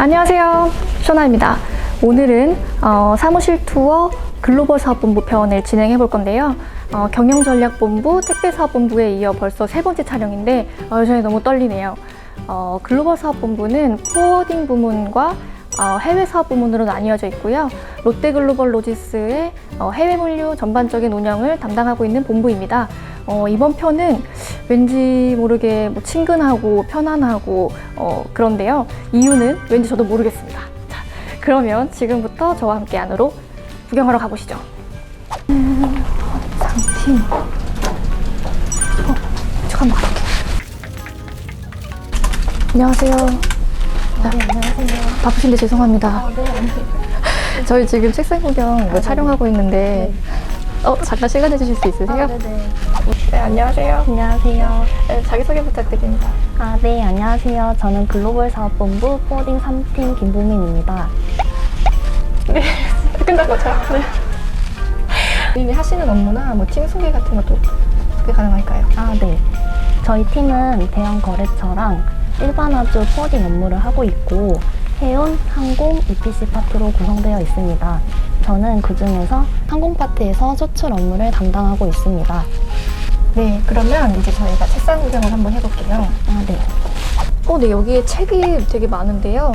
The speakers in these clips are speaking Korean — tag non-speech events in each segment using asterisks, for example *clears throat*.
안녕하세요. 쇼나입니다. 오늘은 어, 사무실 투어 글로벌 사업본부 편을 진행해 볼 건데요. 어, 경영전략본부, 택배사업본부에 이어 벌써 세 번째 촬영인데 어, 여전히 너무 떨리네요. 어, 글로벌 사업본부는 포워딩 부문과 어, 해외 사업 부문으로 나뉘어져 있고요. 롯데글로벌 로지스의 어, 해외 물류 전반적인 운영을 담당하고 있는 본부입니다. 어, 이번 편은 왠지 모르게 뭐 친근하고 편안하고 어, 그런데요. 이유는 왠지 저도 모르겠습니다. 자, 그러면 지금부터 저와 함께 안으로 구경하러 가보시죠. 음, 상팀. 어, 잠깐만. 안녕하세요. 네, 안녕하세요. 바쁘신데 죄송합니다. 저희 지금 책상 구경 뭐 촬영하고 있는데 어, 잠깐 시간 내주실 수 있으세요? 네네. 네, 안녕하세요. 안녕하세요. 네, 자기소개 부탁드립니다. 아, 네, 안녕하세요. 저는 글로벌 사업본부 포딩 3팀 김보민입니다. *laughs* 끝난 거죠? 네. 이미 하시는 업무나 뭐 팀 소개 같은 것도 소개 가능할까요? 아, 네. 저희 팀은 대형 거래처랑 일반화주 포딩 업무를 하고 있고 해운, 항공, EPC 파트로 구성되어 있습니다. 저는 그 중에서 항공 파트에서 수출 업무를 담당하고 있습니다. 네, 그러면 이제 저희가 책상 구경을 한번 해볼게요. 아, 네. 어, 네, 여기에 책이 되게 많은데요.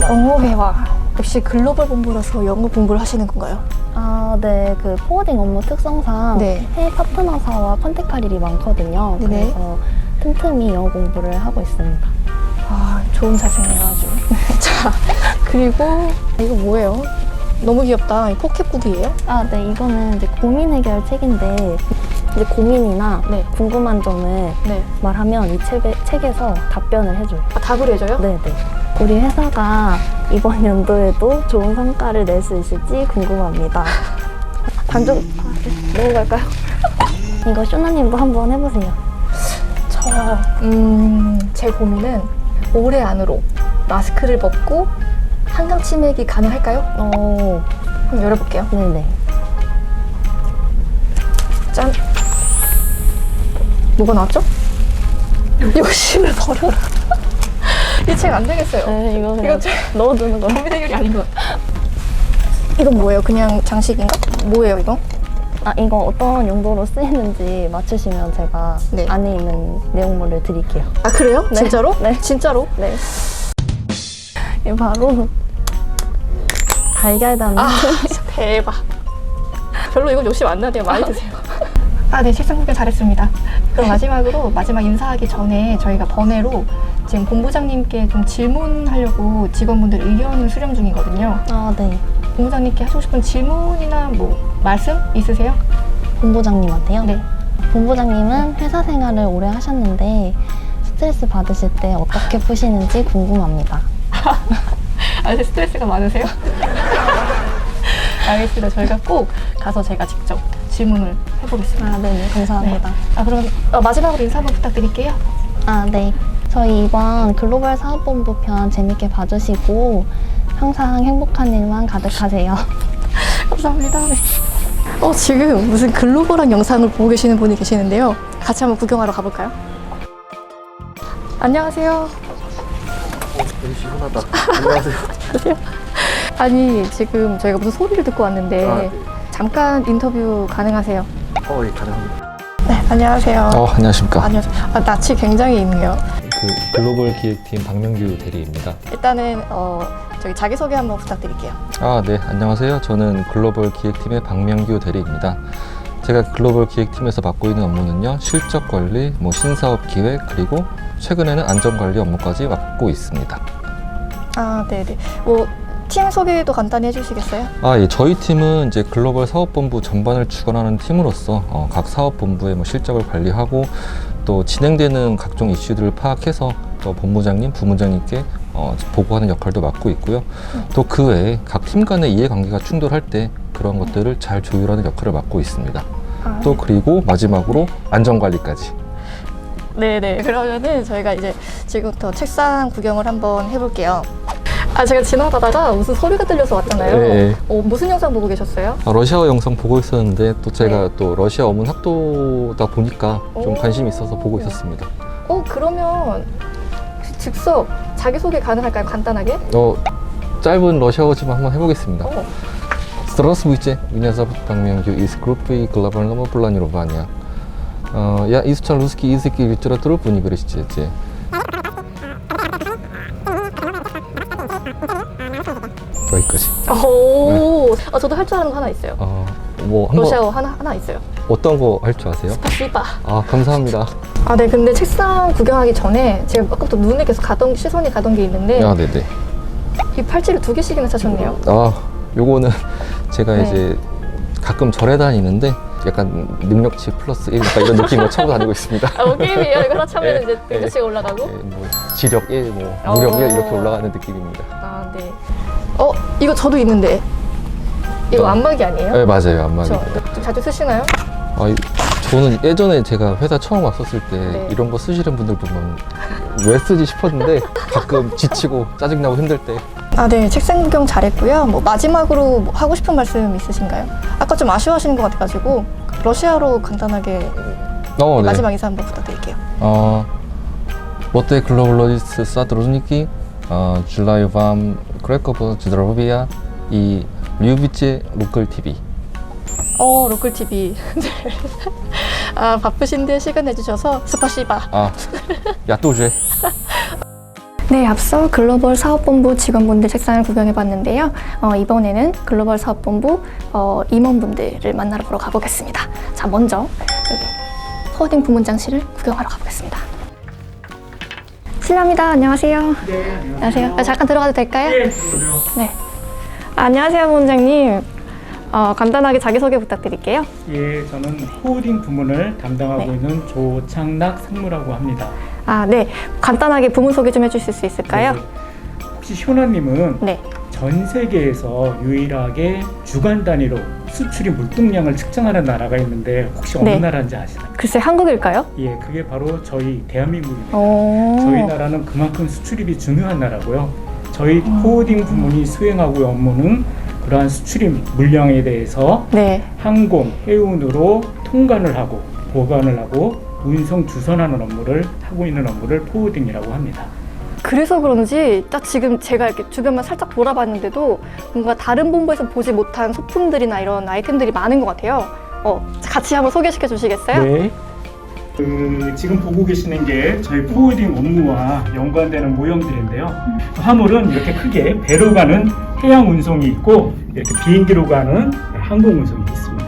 영어회화. 역시 글로벌 본부라서 영어 공부를 하시는 건가요? 아, 네. 그 포워딩 업무 특성상 네. 해외 파트너사와 컨택할 일이 많거든요. 네네. 그래서 틈틈이 영어 공부를 하고 있습니다. 아, 좋은 자세네요, 아주. *laughs* 자, 그리고 이거 뭐예요? 너무 귀엽다. 이 포켓북이에요? 아, 네. 이거는 이제 고민 해결 책인데 이제 고민이나 네. 궁금한 점을 네. 말하면 이 책에, 책에서 답변을 해줘요. 아, 답을 해줘요? 네, 네. 우리 회사가 이번 연도에도 좋은 성과를 낼 수 있을지 궁금합니다. *laughs* 반전, 아, 네. 넘어갈까요? *laughs* 이거 쇼나님도 한번 해보세요. 저, 음, 제 고민은 올해 안으로 마스크를 벗고 한강 치맥이 가능할까요? 어, 한번 열어볼게요. 네네. 짠. 뭐가 나왔죠? 욕심을 버려라. *laughs* 이 책 안 되겠어요. 네, 이거 이거 그냥 책 넣어두는 거. *laughs* 고민 해결이 아닌 것 같아. 이건 뭐예요? 그냥 장식인가? 뭐예요, 이거? 아, 이거 어떤 용도로 쓰이는지 맞추시면 제가 네. 안에 있는 내용물을 드릴게요. 아, 그래요? 네. 진짜로? 네. 진짜로? 네. 이 바로 달걀담. 아, 진짜 *laughs* 대박. 별로 이건 욕심 안 나네요. 많이 드세요. *laughs* 아, 네, 책상 구경 잘했습니다. 그럼 마지막으로 마지막 인사하기 전에 저희가 번외로 지금 본부장님께 좀 질문하려고 직원분들 의견을 수렴 중이거든요. 아, 네. 본부장님께 하시고 싶은 질문이나 뭐 말씀 있으세요? 본부장님한테요? 네. 본부장님은 회사 생활을 오래 하셨는데 스트레스 받으실 때 어떻게 푸시는지 궁금합니다. *laughs* 아, 네, 스트레스가 많으세요? *laughs* 알겠습니다. 저희가 꼭 가서 제가 직접 질문을 해보겠습니다. 아, 네. 감사합니다. 아, 그럼 어, 마지막으로 인사 한번 부탁드릴게요. 아, 네. 저희 이번 글로벌 사업본부 편 재밌게 봐주시고 항상 행복한 일만 가득하세요. *laughs* 감사합니다. 네. 어, 지금 무슨 글로벌한 영상을 보고 계시는 분이 계시는데요. 같이 한번 구경하러 가볼까요? 안녕하세요. 되게 시원하다. *laughs* 안녕하세요. 아니, 지금 저희가 무슨 소리를 듣고 왔는데 아, 네. 잠깐 인터뷰 가능하세요? 어, 예, 가능합니다. 네, 안녕하세요. 어, 안녕하십니까. 안녕하세요. 아, 낯이 굉장히 있네요. 그 글로벌 기획팀 박명규 대리입니다. 일단은 어, 저기 자기소개 한번 부탁드릴게요. 아, 네, 안녕하세요. 저는 글로벌 기획팀의 박명규 대리입니다. 제가 글로벌 기획팀에서 맡고 있는 업무는요, 실적 관리, 뭐 신사업 기획, 그리고 최근에는 안전 관리 업무까지 맡고 있습니다. 아, 네네. 뭐, 팀 소개도 간단히 해주시겠어요? 아, 예, 저희 팀은 이제 글로벌 사업본부 전반을 주관하는 팀으로서 어, 각 사업본부의 뭐 실적을 관리하고 또 진행되는 각종 이슈들을 파악해서 또 본부장님, 부부장님께 어, 보고하는 역할도 맡고 있고요. 또 그 외에 각 팀 간의 이해관계가 충돌할 때 그런 것들을 잘 조율하는 역할을 맡고 있습니다. 아, 또 그리고 마지막으로 안전관리까지. 네네. 그러면은 저희가 이제 지금부터 책상 구경을 한번 해볼게요. 아, 제가 지나가다가 무슨 소리가 들려서 왔잖아요. 네. 어, 무슨 영상 보고 계셨어요? 아, 러시아어 영상 보고 있었는데 또 제가 네. 또 러시아 어문 학도다 보니까 좀 오. 관심이 있어서 보고 있었습니다. 어, 그러면 즉석 자기소개 가능할까요? 간단하게? 어, 짧은 러시아어지만 한번 해보겠습니다. 어. Здравствуйте, меня зовут Пан Мёнгю из группы глобального планирования. Э, Я изучал русский язык и литературу в университете. 여기까지. 오, 어, 저도 할 줄 아는 거 하나 있어요. 어, 뭐 한번 러시아어 하나 하나 있어요. 어떤 거 할 줄 아세요? 스파시바. 아 감사합니다. 아, 네. 근데 책상 구경하기 전에 제가 아까부터 눈에 계속 가던 시선이 가던 게 있는데 아 네네. 이 팔찌를 두 개씩이나 사셨네요. 아 요거는 *laughs* 제가 네. 이제 가끔 절에 다니는데 약간 능력치 플러스 1 약간 이런 느낌으로 *laughs* 차고 다니고 있습니다. 아, 뭐 게임이에요. 이거 하나 네, 이제 네. 능력치가 올라가고. 예, 뭐 지력 1, 뭐 무력 1 어. 이렇게 올라가는 느낌입니다. 아, 네. 어, 이거 저도 있는데. 이거 어. 안마기 아니에요? 네 맞아요 안마기. 저 좀 자주 쓰시나요? 아, 이- 저는 예전에 제가 회사 처음 왔었을 때 네. 이런 거 쓰시는 분들 보면 왜 쓰지 싶었는데 가끔 *laughs* 지치고 짜증나고 힘들 때 아, 네. 책상 구경 잘했고요. 뭐 마지막으로 뭐 하고 싶은 말씀 있으신가요? 아까 좀 아쉬워하시는 것 같아가지고 러시아로 간단하게 어, 네. 마지막 인사 한번 부탁드릴게요. 어, вот глобалисты сотрудники, 어, желаю вам Cracovos de Drovia e 류비치 로컬 TV. 어, 로컬 TV. *laughs* 네. 아, 바쁘신데 시간 내주셔서 스파시바. 아, 야또제. *laughs* 네, 앞서 글로벌 사업본부 직원분들 책상을 구경해봤는데요. 어, 이번에는 글로벌 사업본부 어, 임원분들을 만나러 가보겠습니다. 자, 먼저 여기 포워딩 부문장실을 구경하러 가보겠습니다. 실례합니다. 안녕하세요. 네, 안녕하세요. 아, 잠깐 들어가도 될까요? 네. 아, 안녕하세요, 부문장님. 어, 간단하게 자기소개 부탁드릴게요. 예, 저는 호딩 부문을 담당하고 네. 있는 조창락 상무라고 합니다. 아, 네. 간단하게 부문 소개 좀 해주실 수 있을까요? 네. 혹시 효나님은 네. 전 세계에서 유일하게 주간 단위로 수출입 물동량을 측정하는 나라가 있는데 혹시 어느 네. 나라인지 아시나요? 글쎄, 한국일까요? 예, 그게 바로 저희 대한민국입니다. 오. 저희 나라는 그만큼 수출입이 중요한 나라고요. 저희 호딩 부문이 수행하고 있는 업무는 그러한 수출입 물량에 대해서 네. 항공, 해운으로 통관을 하고 보관을 하고 운송 주선하는 업무를 하고 있는 업무를 포워딩이라고 합니다. 그래서 그런지 딱 지금 제가 이렇게 주변만 살짝 돌아봤는데도 뭔가 다른 본부에서 보지 못한 소품들이나 이런 아이템들이 많은 것 같아요. 어, 같이 한번 소개시켜 주시겠어요? 네. 그 지금 보고 계시는 게 저희 포워딩 업무와 연관되는 모형들인데요. 화물은 이렇게 크게 배로 가는 해양 운송이 있고 이렇게 비행기로 가는 항공 운송이 있습니다.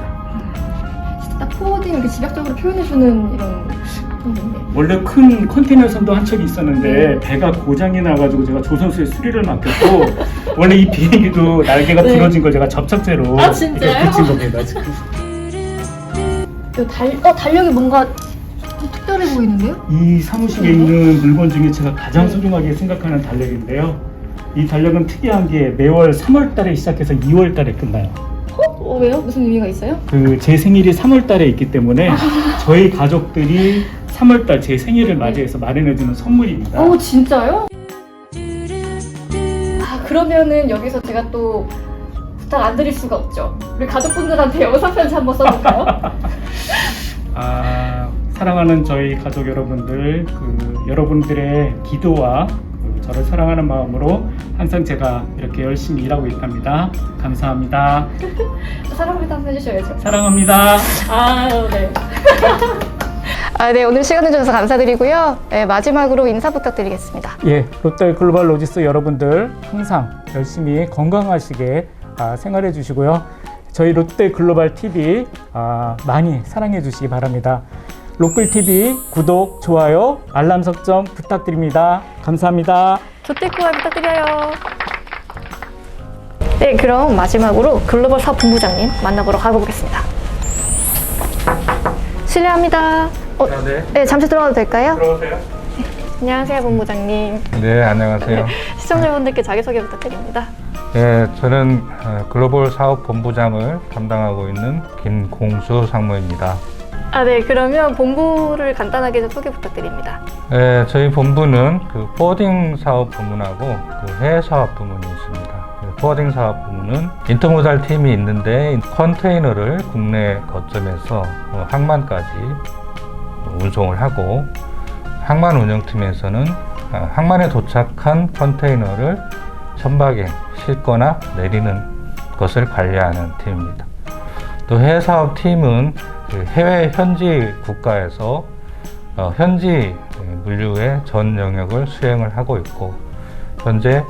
딱 포워딩 이렇게 집약적으로 표현해주는 이런. 원래 큰 컨테이너 선도 한 척이 있었는데 배가 고장이 나가지고 제가 조선소에 수리를 맡겼고 *laughs* 원래 이 비행기도 날개가 네. 부러진 걸 제가 접착제로 아, 진짜요? 붙인 겁니다 지금. 그 달, 어, 달력이 뭔가 좀 특별해 보이는데요? 이 사무실에 있는 물건 중에 제가 가장 소중하게 생각하는 달력인데요. 이 달력은 특이한 게 매월 3월 달에 시작해서 2월 달에 끝나요. 어, 왜요? 무슨 의미가 있어요? 그 제 생일이 3월 달에 있기 때문에 *laughs* 저희 가족들이 3월 달 제 생일을 맞이해서 마련해 주는 선물입니다. 어, 진짜요? 아, 그러면은 여기서 제가 또 부탁 안 드릴 수가 없죠. 우리 가족분들한테 영상 편지 한번 써볼까요? *laughs* 아, 사랑하는 저희 가족 여러분들, 그 여러분들의 기도와 그 저를 사랑하는 마음으로 항상 제가 이렇게 열심히 일하고 있답니다. 감사합니다. *laughs* 사랑합니다 한번 해주셔야죠. 사랑합니다. 아, 네. *laughs* 아, 네. 오늘 시간 내주셔서 감사드리고요. 네, 마지막으로 인사 부탁드리겠습니다. 예, 롯데 글로벌 로지스 여러분들 항상 열심히 건강하시게 아, 생활해 주시고요. 저희 롯데 글로벌 TV 아, 많이 사랑해 주시기 바랍니다. 로컬 TV 구독, 좋아요, 알람 설정 부탁드립니다. 감사합니다. 조태꾸알 부탁드려요. 네, 그럼 마지막으로 글로벌 사업 본부장님 만나보러 가보겠습니다. 실례합니다. 어, 네. 네, 잠시 들어가도 될까요? 들어오세요. 안녕하세요, 본부장님. 네, 안녕하세요. *laughs* 시청자분들께 자기소개 부탁드립니다. 예, 저는 어, 글로벌 사업 본부장을 담당하고 있는 김공수 상무입니다. 아, 네. 그러면 본부를 간단하게 좀 소개 부탁드립니다. 예, 저희 본부는 그 포워딩 사업 부문하고 그 해외 사업 부문이 있습니다. 그 포워딩 사업 부문은 인터모달 팀이 있는데 컨테이너를 국내 거점에서 어, 항만까지 운송을 하고 항만 운영팀에서는 어, 항만에 도착한 컨테이너를 선박에 싣거나 내리는 것을 관리하는 팀입니다. 또 해외 사업 팀은 그 해외 현지 국가에서 어, 현지 물류의 전 영역을 수행을 하고 있고 현재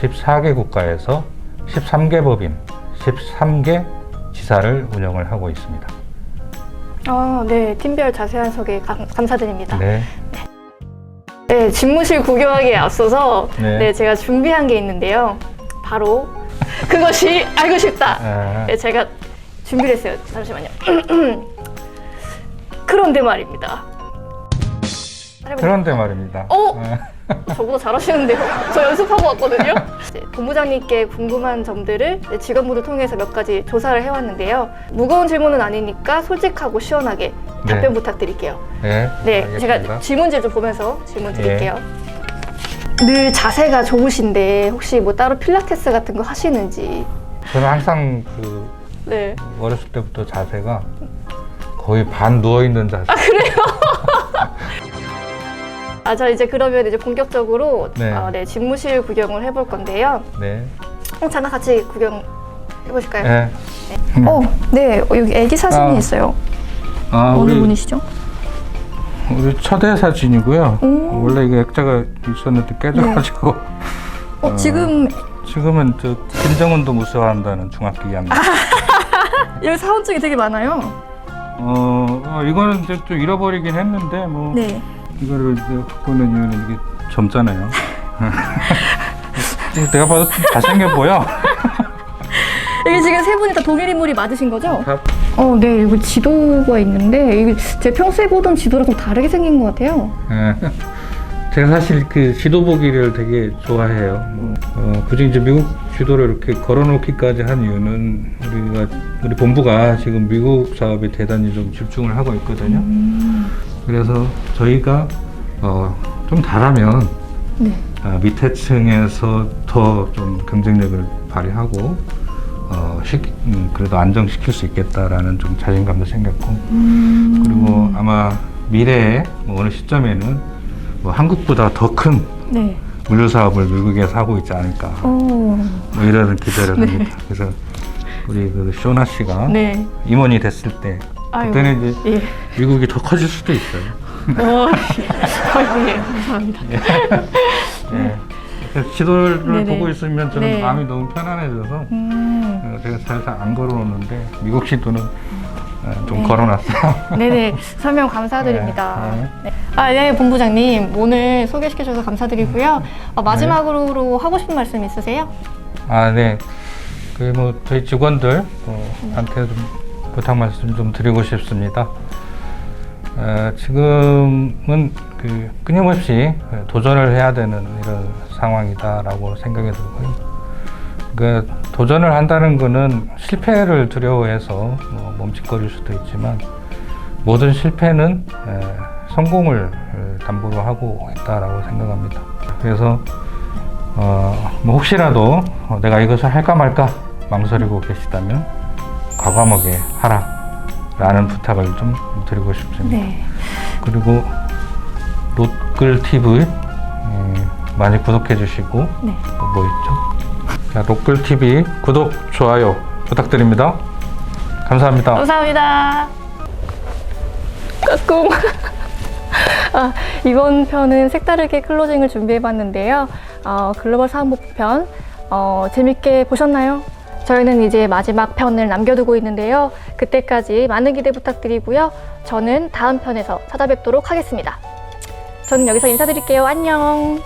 14개 국가에서 13개 법인, 13개 지사를 운영을 하고 있습니다. 아, 네. 팀별 자세한 소개 감, 감사드립니다. 네. 네, 집무실 구경하기에 앞서서 네. 네. 제가 준비한 게 있는데요. 바로 그것이 알고 싶다. 아, 네, 제가 준비를 했어요. 잠시만요. *clears throat* 그런데 말입니다. 해볼까요? 그런데 말입니다. 어? 아, *laughs* 저보다 잘하시는데요? 저 연습하고 왔거든요. 이제 본부장님께 궁금한 점들을 이제 직원분을 통해서 몇 가지 조사를 해왔는데요. 무거운 질문은 아니니까 솔직하고 시원하게 답변 부탁드릴게요. 네. 네, 알겠습니다. 제가 질문지를 좀 보면서 질문 드릴게요. 늘 자세가 좋으신데 혹시 뭐 따로 필라테스 같은 거 하시는지. 저는 항상 그 네. 어렸을 때부터 자세가 거의 반 누워 있는 자세. 아, *laughs* 자 이제 그러면 이제 본격적으로 네. 어, 네, 집무실 구경을 해볼 건데요. 네. 어, 잠깐 같이 구경 해보실까요? 네. 어, 네, 어, 여기 애기 사진이 아, 있어요. 아, 어느 우리 분이시죠? 우리 첫애 사진이고요. 오. 원래 이거 액자가 있었는데 깨져가지고 어, 지금 지금은 저 김정은도 무서워한다는 중학교 2학년. *laughs* 여기 사원증이 되게 많아요. 어, 어, 이거는 이제 좀 잃어버리긴 했는데 뭐 네. 이거를 이제 갖고 있는 이유는 이게 젊잖아요. 이거 내가 봐도 좀 잘생겨 보여. 이게 지금 세 분이 다 동일 인물이 맞으신 거죠? 다- 어, 네. 이거 지도가 있는데 이게 제 평소에 보던 지도랑 좀 다르게 생긴 것 같아요. 예. 제가 사실 그 지도 보기를 되게 좋아해요. 뭐, 어, 굳이 이제 미국 지도를 이렇게 걸어놓기까지 한 이유는 우리가 우리 본부가 지금 미국 사업에 대단히 좀 집중을 하고 있거든요. 그래서 저희가 어, 좀 잘하면 네. 아, 밑에 층에서 더 좀 경쟁력을 발휘하고 어, 시, 음, 그래도 안정시킬 수 있겠다라는 좀 자신감도 생겼고 그리고 아마 미래에 뭐 어느 시점에는 뭐 한국보다 더큰 네. 물류 사업을 미국에서 하고 있지 않을까 어. 뭐 이런 기대를 합니다. 그래서 우리 그 쇼나 씨가 네. 임원이 됐을 때 아이고. 그때는 이제 예. 미국이 더 커질 수도 있어요. 어, 아이고, 예. 감사합니다. 예. 그래서 지도를 네네. 보고 있으면 저는 네. 마음이 너무 편안해져서 음. 어, 제가 살살 안 걸어놓는데 미국 지도는 어, 좀 네. 걸어놨어요. 네네. 설명 감사드립니다. *laughs* 네. 네. 아, 네, 본부장님. 오늘 소개시켜주셔서 감사드리고요. 어, 마지막으로 하고 싶은 말씀 있으세요? 아, 네. 그 뭐 저희 직원들 어, 한테 좀 부탁 말씀 좀 드리고 싶습니다. 어, 지금은 그 끊임없이 도전을 해야 되는 이런 상황이다라고 생각이 들고요. 그 도전을 한다는 것은 실패를 두려워해서 뭐 멈칫거릴 수도 있지만 모든 실패는 에, 성공을 에, 담보로 하고 있다라고 생각합니다. 그래서 어, 뭐 혹시라도 어, 내가 이것을 할까 말까 망설이고 계시다면 과감하게 하라 라는 부탁을 좀 드리고 싶습니다. 네. 그리고 롯글 TV 음, 많이 구독해 주시고 네. 또뭐 있죠? 자, 롯글 TV 구독 좋아요 부탁드립니다. 감사합니다. 감사합니다. 까꿍. *laughs* 아, 이번 편은 색다르게 클로징을 준비해봤는데요. 어, 글로벌 사업부 편 어, 재밌게 보셨나요? 저희는 이제 마지막 편을 남겨두고 있는데요. 그때까지 많은 기대 부탁드리고요. 저는 다음 편에서 찾아뵙도록 하겠습니다. 저는 여기서 인사드릴게요. 안녕.